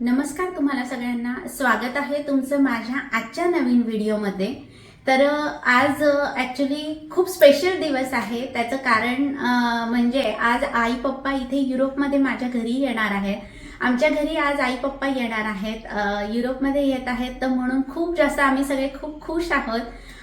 नमस्कार तुम्हाला सगळ्यांना. स्वागत आहे तुमचं माझ्या आजच्या नवीन व्हिडिओमध्ये तर आज ॲक्च्युली खूप स्पेशल दिवस आहे. त्याचं कारण म्हणजे आज आई पप्पा इथे युरोपमध्ये माझ्या घरी येणार आहेत. आमच्या घरी आज आई पप्पा येणार आहेत. युरोपमध्ये येत आहेत. तर म्हणून खूप जास्त आम्ही सगळे खूप खुश आहोत.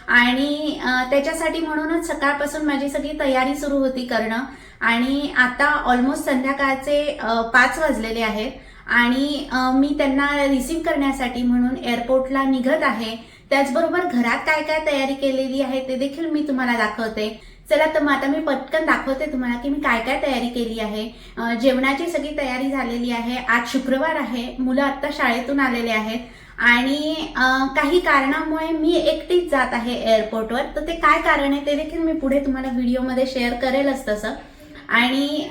आणि त्याच्यासाठी म्हणूनच सकाळपासून माझी सगळी तयारी सुरू होती करणं. आणि आता ऑलमोस्ट संध्याकाळचे पाच वाजलेले आहेत. आणि मी त्यांना रिसीव्ह करण्यासाठी म्हणून एअरपोर्टला निघत आहे. त्याचबरोबर घरात काय काय तयारी केलेली आहे ते देखील मी तुम्हाला दाखवते. चला तर मग आता मी पटकन दाखवते तुम्हाला की मी काय काय तयारी केली आहे. जेवणाची सगळी तयारी झालेली आहे. आज शुक्रवार आहे. मुलं आत्ता शाळेतून आलेले आहेत. आणि काही कारणामुळे मी एकटीच जात आहे एअरपोर्टवर तर ते काय कारण आहे ते देखील मी पुढे तुम्हाला व्हिडिओमध्ये शेअर करेलच तसं. आणि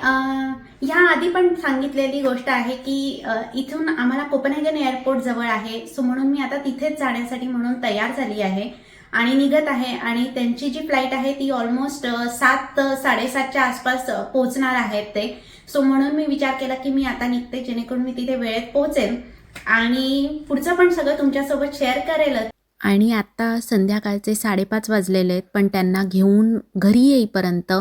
ह्या आधी पण सांगितलेली गोष्ट आहे की इथून आम्हाला कोपनहेगन एअरपोर्ट जवळ आहे. सो म्हणून मी आता तिथेच जाण्यासाठी म्हणून तयार झाली आहे आणि निघत आहे आणि त्यांची जी फ्लाईट आहे ती ऑलमोस्ट सात साडेसातच्या आसपास पोहोचणार आहेत ते. सो म्हणून मी विचार केला की मी आता निघते जेणेकरून मी तिथे वेळेत पोहोचेन. आणि पुढचं पण सगळं तुमच्यासोबत शेअर करेलच. आणि आत्ता संध्याकाळचे साडेपाच वाजलेले आहेत पण त्यांना घेऊन घरी येईपर्यंत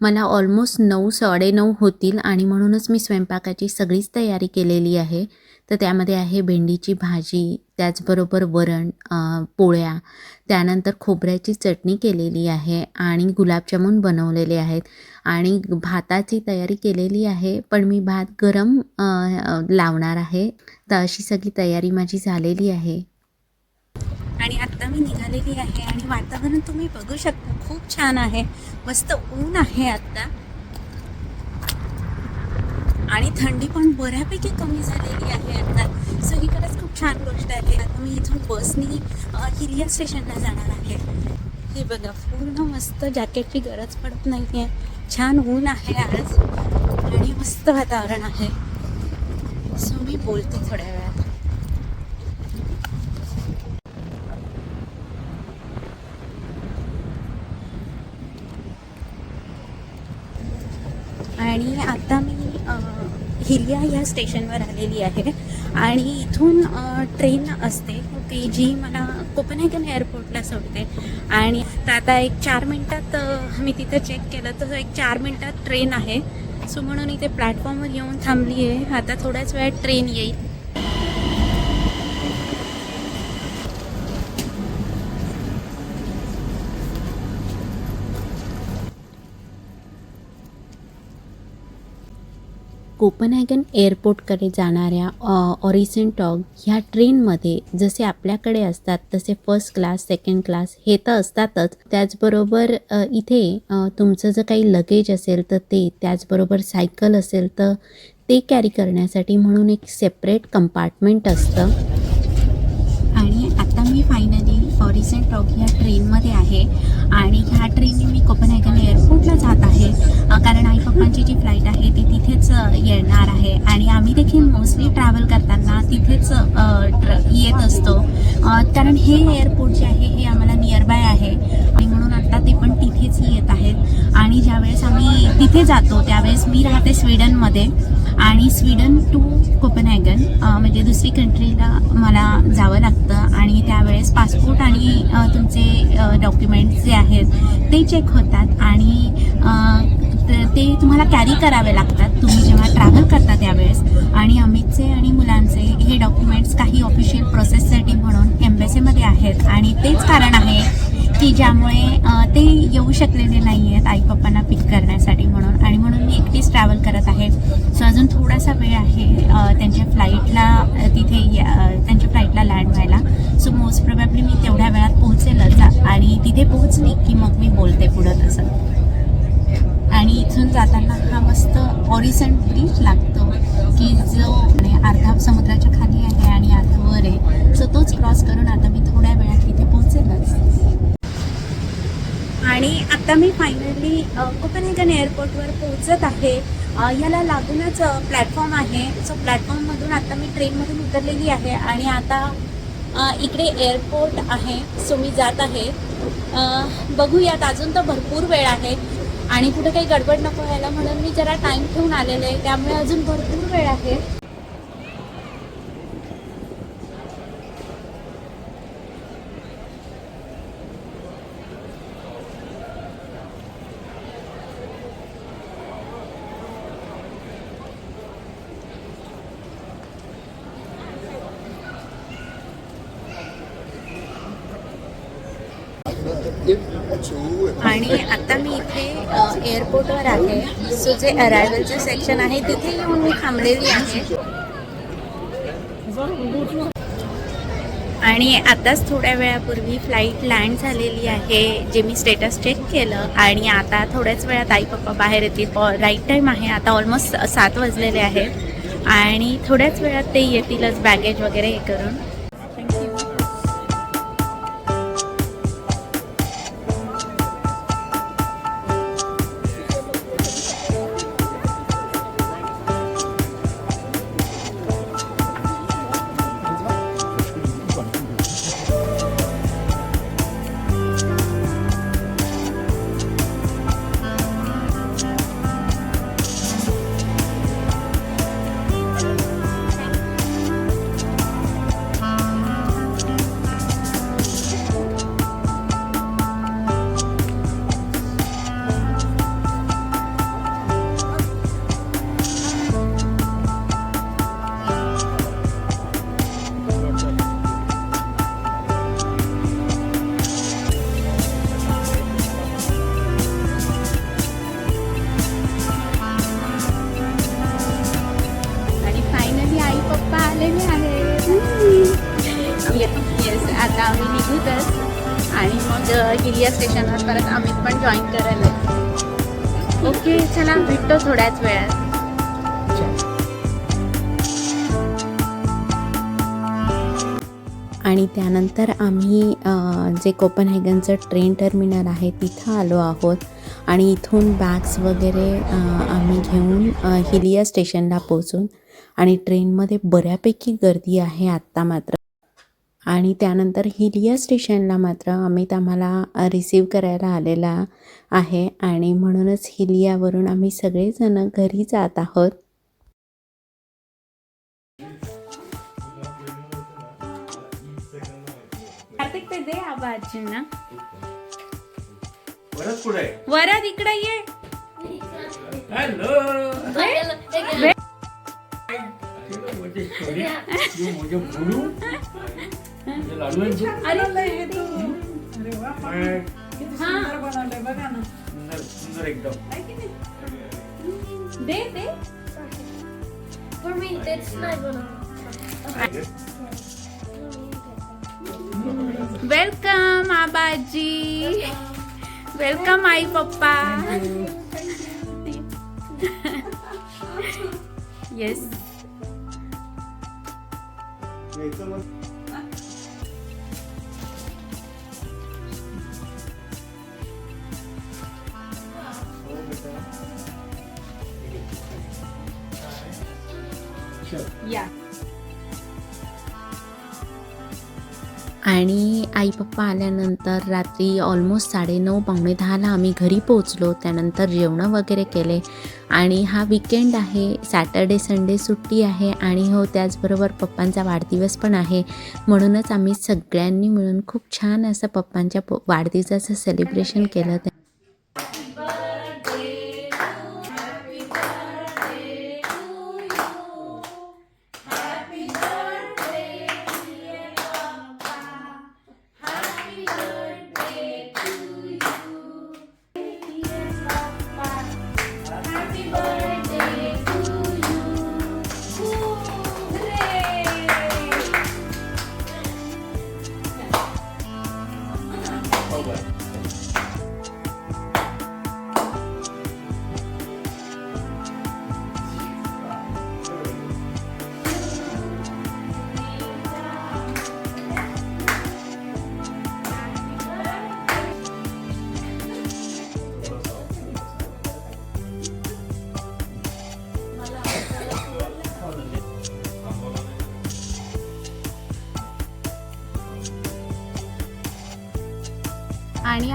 मला ऑलमोस्ट नऊ साडेनऊ होतील आणि म्हणूनच मी स्वयंपाकाची सगळीच तयारी केलेली आहे. तर त्यामध्ये आहे भेंडीची भाजी त्याचबरोबर वरण पोळ्या त्यानंतर खोबऱ्याची चटणी केलेली आहे आणि गुलाबजामून बनवलेले आहेत. आणि भाताची तयारी केलेली आहे पण मी भात गरम लावणार आहे. तर अशी सगळी तयारी माझी झालेली आहे. आणि आत्ता मी निघालेली आहे आणि वातावरण तुम्ही बघू शकता खूप छान आहे. मस्त ऊन आहे आत्ता आणि थंडी पण बऱ्यापैकी कमी झालेली आहे आता. सो ही खरंच खूप छान गोष्ट आहे. आता मी इथून बसनी हिरिया स्टेशनला जाणार आहे. हे बघा पूर्ण मस्त जॅकेटची गरज पडत नाही आहे छान ऊन आहे आज. आणि मस्त वातावरण आहे. सो मी बोलते थोड्या वेळा आणि आता मी हिलिया हिरिया स्टेशनवर आलेली आहे. आणि इथून ट्रेन असते. ती जी मला कोपनहेगन एअरपोर्टला सोडते. आणि तर आता एक चार मिनटात मी तिथं चेक केलं. तर एक चार मिनटात ट्रेन आहे. सो म्हणून इथे प्लॅटफॉर्मवर येऊन थांबली आहे आता थोड्याच वेळात ट्रेन येईल. कोपनहॅगन एअरपोर्टकडे जाणाऱ्या ऑरिसन टॉग ह्या ट्रेनमध्ये जसे आपल्याकडे असतात तसे फर्स्ट क्लास सेकंड क्लास हे तर असतातच. त्याचबरोबर इथे तुमचं जर काही लगेज असेल तर ते त्याचबरोबर सायकल असेल तर ते कॅरी करण्यासाठी म्हणून एक सेपरेट कंपार्टमेंट असतं. मी फायनली रिसेंट टॉक ह्या ट्रेनमध्ये आहे. आणि ह्या ट्रेनने मी कोपनहॅगन एअरपोर्टला जात आहे. कारण आई पप्पांची जी फ्लाईट आहे ती तिथेच येणार आहे. आणि आम्ही देखील मोस्टली ट्रॅव्हल करताना तिथेच ट्र- येत असतो. कारण हे एअरपोर्ट जे आहे हे आम्हाला नियर बाय आहे. आणि म्हणून आता ते पण तिथेच येत आहेत. आणि ज्यावेळेस आम्ही तिथे जातो त्यावेळेस मी राहते स्वीडनमध्ये. आणि स्वीडन टू कोपनहॅगन म्हणजे दुसरी कंट्रीला मला जावं लागतं. आणि त्यावेळेस पासपोर्ट आणि तुमचे डॉक्युमेंट्स जे आहेत ते चेक होतात. आणि ते तुम्हाला कॅरी करावे लागतात. तुम्ही जेव्हा ट्रॅव्हल करता त्यावेळेस. आणि अमितचे आणि मुलांचे हे डॉक्युमेंट्स काही ऑफिशियल प्रोसेससाठी म्हणून एम्बेसीमध्ये आहेत. आणि तेच कारण आहे की ज्यामुळे ते येऊ शकलेले नाही आहेत आई पप्पांना पिक करण्यासाठी म्हणून. आणि म्हणून मी एकटीच ट्रॅव्हल करत आहे. सो अजून थोडासा वेळ आहे त्यांच्या फ्लाईटला तिथे या- त्यांच्या फ्लाईटला लँड व्हायला. सो मोस्ट प्रोबॅबली मी तेवढ्या वेळात पोहोचेलच आणि तिथे पोहोचली की मग मी बोलते पुढं तसं. आणि इथून जाताना हा मस्त ऑरिसन ब्रिज लागतो की जो म्हणजे अर्धा समुद्राच्या खाली आहे आणि अर्धा वर आहे. सो तोच क्रॉस करून आता मी थोड्या वेळात तिथे पोहोचेलच. आणि आता मी फायनली कोपनहेगन एअरपोर्टवर पोहोचत आहे. याला लागूनच प्लॅटफॉर्म आहे. सो प्लॅटफॉर्ममधून आता मी ट्रेनमधून उतरलेली आहे आणि आता इकडे एअरपोर्ट आहे. सो मी जात आहे. बघूयात. अजून तर भरपूर वेळ आहे. आणि कुठं काही गडबड नको व्हायला म्हणून मी जरा टाईम ठेवून आलेले आहे. त्यामुळे अजून भरपूर वेळ आहे. आणि आता मी इथे एअरपोर्टवर आहे. सो जे अरायवलचे सेक्शन आहे तिथे येऊन मी थांबलेली आहे. आणि आताच थोड्या वेळापूर्वी फ्लाईट लँड झालेली आहे जे मी स्टेटस चेक केलं. आणि आता थोड्याच वेळात आई पप्पा बाहेर येतील. राईट टाईम आहे आता ऑलमोस्ट सात वाजलेले आहेत. आणि थोड्याच वेळात ते येतीलच बॅगेज वगैरे हे करून. हिलिया स्टेशनवर परत अमित पण जॉईन करायला ओके चला भेटतो थोड्याच वेळात. आणि त्यानंतर आम्ही जे कोपनहेगनचं ट्रेन टर्मिनल आहे तिथं आलो आहोत. आणि इथून बॅग्स वगैरे आम्ही घेऊन हिलिया स्टेशनला पोचून आणि ट्रेनमध्ये बऱ्यापैकी गर्दी आहे आत्ता मात्र. आणि त्यानंतर हिलिया स्टेशनला मात्र अमित आम्हाला रिसीव करायला आलेला आहे आणि म्हणूनच हिलियावरून आम्ही सगळेजण घरी जात आहोत कार्तिक ते दे आवाज ना परत पुढे वरात इकडे ये हॅलो म्हणजे म्हणजे बोलू म्हणजे लाडू आहे तू? मग सुंदर आणि आई पप्पा आल्यानंतर रात्री ऑलमोस्ट साडेनऊ पावणे दहाला आम्ही घरी पोचलो त्यानंतर जेवणं वगैरे केले. आणि हा विकेंड आहे. सॅटर्डे संडे सुट्टी आहे. आणि हो त्याचबरोबर पप्पांचा वाढदिवस पण आहे. म्हणूनच आम्ही सगळ्यांनी मिळून खूप छान असं पप्पांच्या प- वाढदिवसाचं सेलिब्रेशन केलं.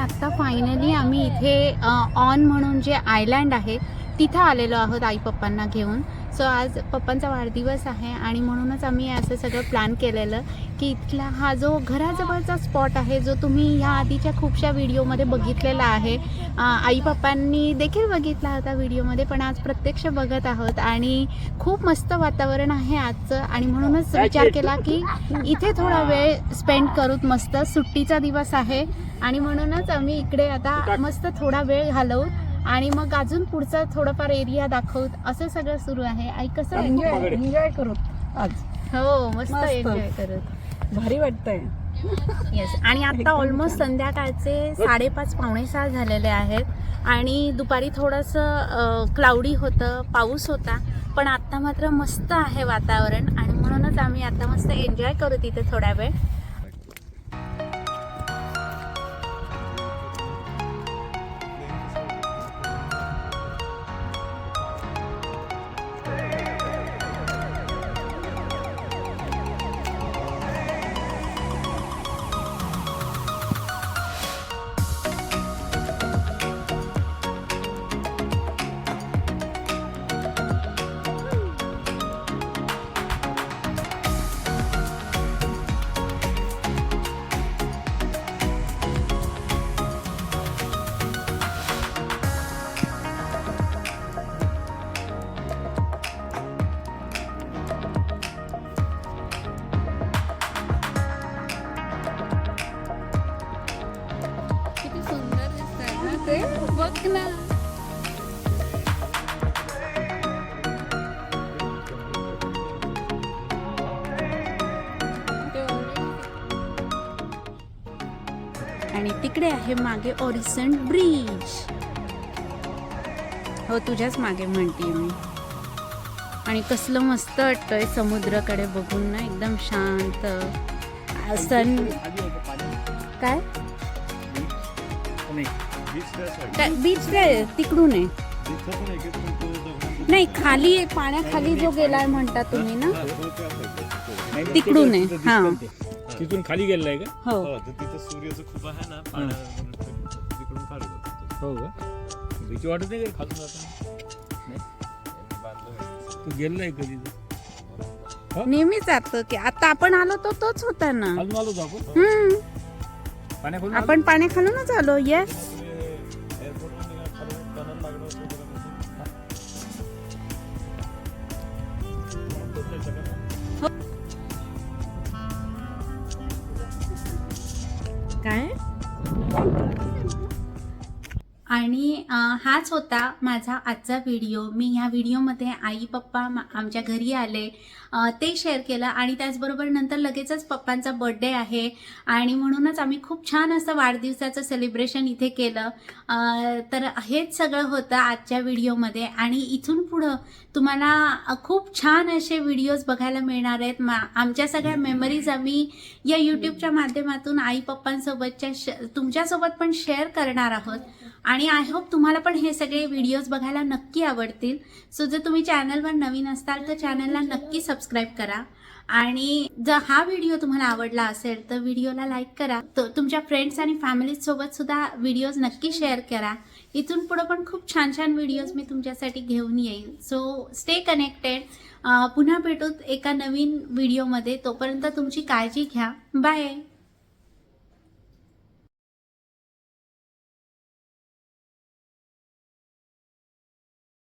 आत्ता फायनली आम्ही इथे ऑन म्हणून जे आयलँड आहे तिथं आलेलो आहोत आई पप्पांना घेऊन. सो आज पप्पांचा वाढदिवस आहे आणि म्हणूनच आम्ही असं सगळं प्लॅन केलेलं की इथला हा जो घराजवळचा स्पॉट आहे जो तुम्ही ह्या आधीच्या खूपशा व्हिडिओमध्ये बघितलेला आहे. आई पप्पांनी देखील बघितला होता व्हिडिओमध्ये पण आज प्रत्यक्ष बघत आहोत आणि खूप मस्त वातावरण आहे आजचं. आणि म्हणूनच विचार केला की इथे थोडा वेळ स्पेंड करूत मस्त. सुट्टीचा दिवस आहे आणि म्हणूनच आम्ही इकडे आता मस्त थोडा वेळ घालवू. आणि मग अजून पुढचा थोडंफार एरिया दाखवत असं सगळं सुरू आहे. आई कसं एन्जॉय एन्जॉय करू. आज. हो मस्त. एन्जॉय करत. भारी वाटतंय. येस आणि आता ऑलमोस्ट संध्याकाळचे साडेपाच पावणे सहा झालेले आहेत. आणि दुपारी थोडंसं क्लाउडी होतं पाऊस होता. पण आत्ता मात्र मस्त आहे वातावरण. आणि म्हणूनच आम्ही आता मस्त एन्जॉय करू तिथे थोडा वेळ. आणि तिकडे आहे मागे ऑरिसन ब्रिज हो तुझ्याच मागे म्हणते मी. आणि कसलं मस्त वाटतंय समुद्राकडे बघून ना एकदम शांत. सन काय? काय बीच काय तिकडून आहे. नाही खाली आहे, पाण्याखाली जो गेलाय म्हणता तुम्ही ना तिकडून आहे हा. तिथून खाली गेलेला आहे का? हो. हो तर तिथं सूर्याचं खूप आहे ना पाण्यावरून तिकडून हो का? भीती वाटत नाही का खालून जाताना? तू गेलेला आहे कधी तर? नेहमी जातो की आता आपण आलो तो तोच होता ना. खालून आलो आपण हम्म. पाण्याखालून आपण पाण्याखालूनच आलो येस आणि हाच होता माझा आजचा व्हिडिओ. मी ह्या व्हिडिओमध्ये आई पप्पा आमच्या घरी आले ते शेअर केलं आणि त्याचबरोबर नंतर लगेचच पप्पांचा बड्डे आहे आणि म्हणूनच आम्ही खूप छान असं वाढदिवसाचं सेलिब्रेशन इथे केलं. तर हेच सगळं होतं आजच्या व्हिडिओमध्ये आणि इथून पुढं तुम्हाला खूप छान असे व्हिडिओज बघायला मिळणार आहेत. मा आमच्या सगळ्या मेमरीज आम्ही या यूट्यूबच्या माध्यमातून आई पप्पांसोबतच्या श तुमच्यासोबत पण शेअर करणार आहोत. आणि आय होप तुम्हाला पण हे सगळे व्हिडिओज बघायला नक्की आवडतील. सो जर तुम्ही चॅनलवर नवीन असाल तर चॅनलला नक्की सबस्क्राईब करा. आणि जर हा व्हिडिओ तुम्हाला आवडला असेल तर व्हिडिओला लाईक करा. तुमच्या फ्रेंड्स आणि फॅमिलीजसोबत सुद्धा व्हिडिओज नक्की शेअर करा. इथून पुढं पण खूप छान छान व्हिडिओज मी तुमच्यासाठी घेऊन येईल सो स्टे कनेक्टेड पुन्हा भेटूत एका नवीन व्हिडिओमध्ये तोपर्यंत तुमची काळजी घ्या. बाय